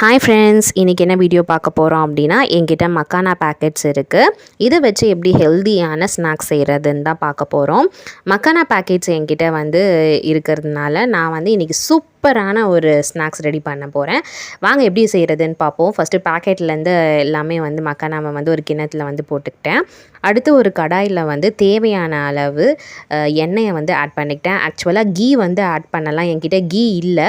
Hi friends இன்றைக்கி என்ன video பார்க்க போகிறோம் அப்படின்னா என்கிட்ட மக்கானா பேக்கெட்ஸ் இருக்குது இதை வச்சு எப்படி ஹெல்தியான ஸ்நாக்ஸ் செய்கிறதுன்னு தான் பார்க்க போகிறோம் மக்கானா பேக்கெட்ஸ் என்கிட்ட வந்து இருக்கிறதுனால நான் வந்து இன்றைக்கி சூப் சூப்பரான ஒரு ஸ்நாக்ஸ் ரெடி பண்ண போகிறேன் வாங்க எப்படி செய்கிறதுன்னு பார்ப்போம் ஃபஸ்ட்டு பேக்கெட்லேருந்து எல்லாமே வந்து மக்கானாவை வந்து ஒரு கிண்ணத்தில் வந்து போட்டுக்கிட்டேன். அடுத்து ஒரு கடாயில் வந்து தேவையான அளவு எண்ணெயை வந்து ஆட் பண்ணிக்கிட்டேன். ஆக்சுவலாக கீ வந்து ஆட் பண்ணலாம். என்கிட்ட கீ இல்லை.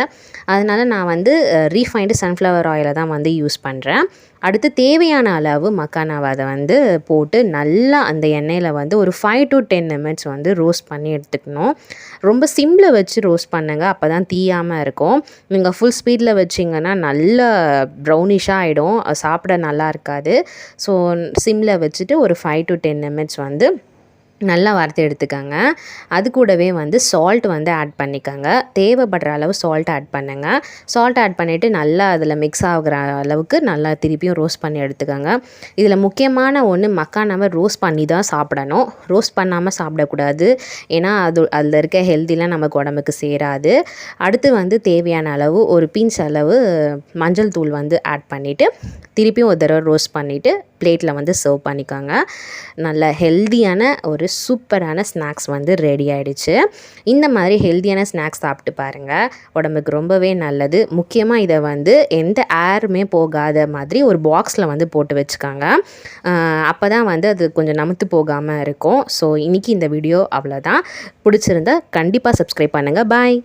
அதனால் நான் வந்து ரீஃபைண்டு சன்ஃப்ளவர் ஆயிலை தான் வந்து யூஸ் பண்ணுறேன் அடுத்து தேவையான அளவு மக்கானாவை அதை வந்து போட்டு நல்லா அந்த எண்ணெயில் வந்து ஒரு ஃபைவ் டு டென் நிமிட்ஸ் வந்து ரோஸ்ட் பண்ணி எடுத்துக்கணும். ரொம்ப சிம்மில் வச்சு ரோஸ்ட் பண்ணுங்க. அப்போ தான் தீயாமல் இருக்கும். நீங்கள் ஃபுல் ஸ்பீடில் வச்சிங்கன்னா நல்ல ப்ரௌனிஷாக ஆகிடும் சாப்பிட நல்லா இருக்காது. ஸோ சிம்மில் வச்சுட்டு ஒரு ஃபைவ் டு டென் நிமிட்ஸ் வந்து நல்லா வறுத்து எடுத்துக்கோங்க. அது கூடவே வந்து சால்ட் வந்து ஆட் பண்ணிக்கோங்க. தேவைப்படுற அளவு சால்ட் ஆட் பண்ணுங்க. சால்ட் ஆட் பண்ணிவிட்டு நல்லா அதில் மிக்ஸ் ஆகுற அளவுக்கு நல்லா திருப்பியும் ரோஸ்ட் பண்ணி எடுத்துக்கோங்க. இதில் முக்கியமான ஒன்று மக்கானாவை ரோஸ்ட் பண்ணி தான் சாப்பிடணும். ரோஸ்ட் பண்ணாமல் சாப்பிடக்கூடாது. ஏன்னா அது அதில் இருக்க ஹெல்த்திலாம் நமக்கு உடம்புக்கு சேராது. அடுத்து வந்து தேவையான அளவு ஒரு பீன்ஸ் அளவு மஞ்சள் தூள் வந்து ஆட் பண்ணிவிட்டு திருப்பியும் ஒரு தடவை ரோஸ்ட் பண்ணிவிட்டு பிளேட்டில் வந்து சர்வ் பண்ணிக்கோங்க. நல்ல ஹெல்தியான ஒரு சூப்பரான ஸ்நாக்ஸ் வந்து ரெடி ஆகிடுச்சு இந்த மாதிரி ஹெல்தியான ஸ்நாக்ஸ் சாப்பிட்டு பாருங்கள் உடம்புக்கு ரொம்பவே நல்லது. முக்கியமாக இதை வந்து எந்த ஏருமே போகாத மாதிரி ஒரு பாக்ஸில் வந்து போட்டு வச்சுக்காங்க. அப்போ தான் வந்து அது கொஞ்சம் நமுத்து போகாமல் இருக்கும். ஸோ இன்றைக்கி இந்த வீடியோ அவ்வளோதான் பிடிச்சிருந்தா கண்டிப்பாக சப்ஸ்கிரைப் பண்ணுங்கள் பாய்